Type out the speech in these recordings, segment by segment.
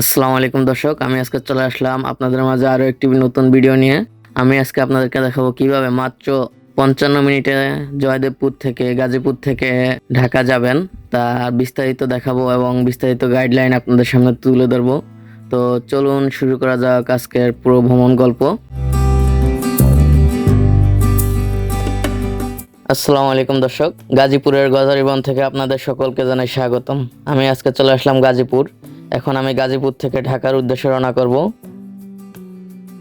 আসসালামু আলাইকুম দর্শক, আমি আজকে চলে আসলাম আপনাদের মাঝে আরও একটি নতুন ভিডিও নিয়ে। আমি আজকে আপনাদেরকে দেখাবো কীভাবে মাত্র পঞ্চান্ন মিনিটে জয়দেবপুর থেকে গাজীপুর থেকে ঢাকা যাবেন। তা বিস্তারিত দেখাবো এবং বিস্তারিত গাইডলাইন আপনাদের সামনে তুলে ধরবো। তো চলুন শুরু করা যাক আজকের পুরো ভ্রমণ গল্প। আসসালামু আলাইকুম দর্শক, গাজীপুরের গজারিবন থেকে আপনাদের সকলকে জানাই স্বাগতম। আমি আজকে চলে আসলাম গাজীপুর। এখন আমি গাজীপুর থেকে ঢাকার উদ্দেশ্যে রওনা করব।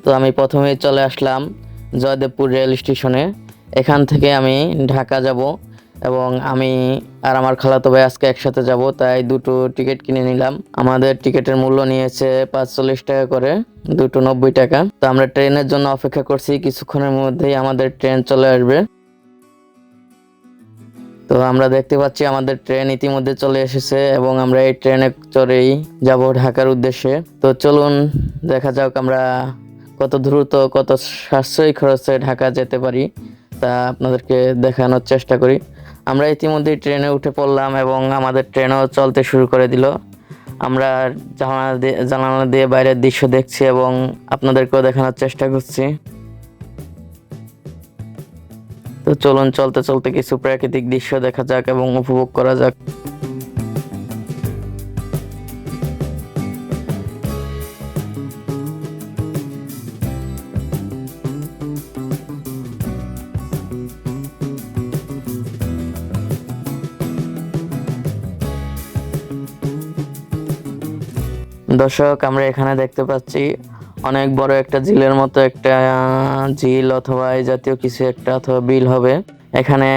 তো আমি প্রথমে চলে আসলাম জয়দেবপুর রেল স্টেশনে। এখান থেকে আমি ঢাকা যাব এবং আমি আর আমার খালাতো ভাই আজকে একসাথে যাব, তাই দুটো টিকিট কিনে নিলাম। আমাদের টিকিটের মূল্য নিয়েছে পাঁচচল্লিশ টাকা করে, দুটো নব্বই টাকা। তো আমরা ট্রেনের জন্য অপেক্ষা করছি, কিছুক্ষণের মধ্যেই আমাদের ট্রেন চলে আসবে। তো আমরা দেখতে পাচ্ছি আমাদের ট্রেন ইতিমধ্যে চলে এসেছে এবং আমরা এই ট্রেনে চড়েই যাব ঢাকার উদ্দেশ্যে। তো চলুন, দেখা যাক আমরা কত দ্রুত, কত সাশ্রয়ী খরচে ঢাকা যেতে পারি তা আপনাদেরকে দেখানোর চেষ্টা করি। আমরা ইতিমধ্যেই ট্রেনে উঠে পড়লাম এবং আমাদের ট্রেনও চলতে শুরু করে দিল। আমরা জানালা দিয়ে জানালা দিয়ে বাইরের দৃশ্য দেখছি এবং আপনাদেরকেও দেখানোর চেষ্টা করছি। তো চলুন, চলতে চলতে কিছু প্রাকৃতিক দৃশ্য দেখা যাক এবং উপভোগ করা যাক। দর্শক, আমরা এখানে দেখতে পাচ্ছি অনেক বড় একটা ঝিলের মতো একটা ঝিল অথবা এই জাতীয় কিছু একটা অথবা বিল হবে। এখানে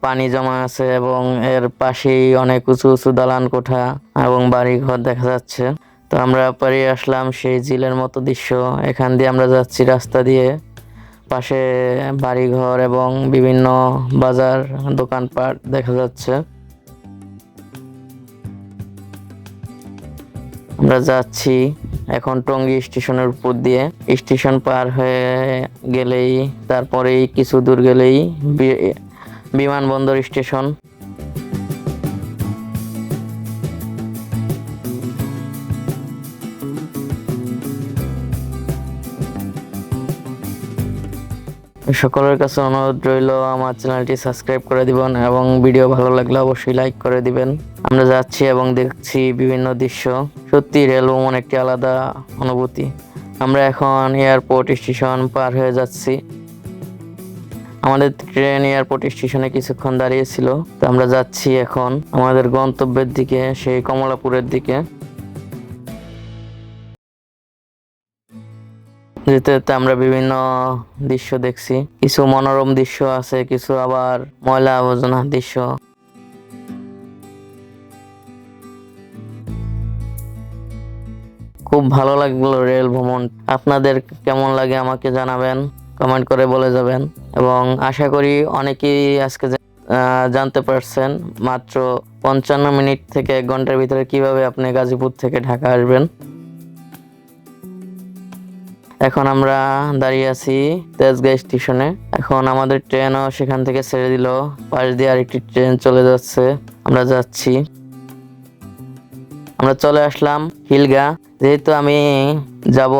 পানি জমা আছে এবং এর পাশেই অনেক উঁচু উঁচু দালান কোঠা এবং বাড়ি ঘর দেখা যাচ্ছে। তো আমরা পাড়িয়ে আসলাম সেই ঝিলের মতো দৃশ্য। এখান দিয়ে আমরা যাচ্ছি রাস্তা দিয়ে। পাশে বাড়িঘর এবং বিভিন্ন বাজার, দোকানপাট দেখা যাচ্ছে। আমরা যাচ্ছি। এখন টঙ্গী স্টেশনের উপর দিয়ে স্টেশন পার হয়ে গেলেই, তারপরেই কিছু দূর গেলেই বিমানবন্দর স্টেশন। সকলের কাছে অনুরোধ রইল, আমার চ্যানেলটি সাবস্ক্রাইব করে দিবেন এবং ভিডিও ভালো লাগলে অবশ্যই লাইক করে দিবেন। আমরা যাচ্ছি এবং দেখছি বিভিন্ন দৃশ্য। সত্যি, রেল ভ্রমণ একটি আলাদা অনুভূতি। আমরা এখন এয়ারপোর্ট স্টেশন পার হয়ে যাচ্ছি। আমাদের ট্রেন এয়ারপোর্ট স্টেশনে কিছুক্ষণ দাঁড়িয়েছিল তো আমরা যাচ্ছি এখন আমাদের গন্তব্যের দিকে, সেই কমলাপুরের দিকে। যেতে যেতে আমরা বিভিন্ন দৃশ্য দেখছি। কিছু মনোরম দৃশ্য আছে, কিছু আবার ময়লা আবর্জনা দৃশ্য। খুব ভালো লাগল রেল ভ্রমণ। আপনাদের কেমন লাগে আমাকে জানাবেন, কমেন্ট করে বলে যাবেন। এবং আশা করি অনেকেই আজকে জানতে পারছেন, মাত্র পঞ্চান্ন মিনিট থেকে এক ঘণ্টার ভিতরে কীভাবে আপনি গাজীপুর থেকে ঢাকা আসবেন। এখন আমরা দাঁড়িয়ে আছি তেজগাঁ স্টেশনে। এখন আমাদের ট্রেনও সেখান থেকে ছেড়ে দিল। পাশ দিয়ে আরেকটি ট্রেন চলে যাচ্ছে। আমরা যাচ্ছি। আমরা চলে আসলাম খিলগা। যেহেতু আমি যাব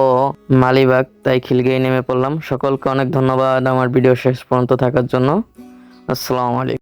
মালিবাগ, তাই খিলগায় নেমে পড়লাম। সকলকে অনেক ধন্যবাদ আমার ভিডিও শেষ পর্যন্ত থাকার জন্য। আসসালামু আলাইকুম।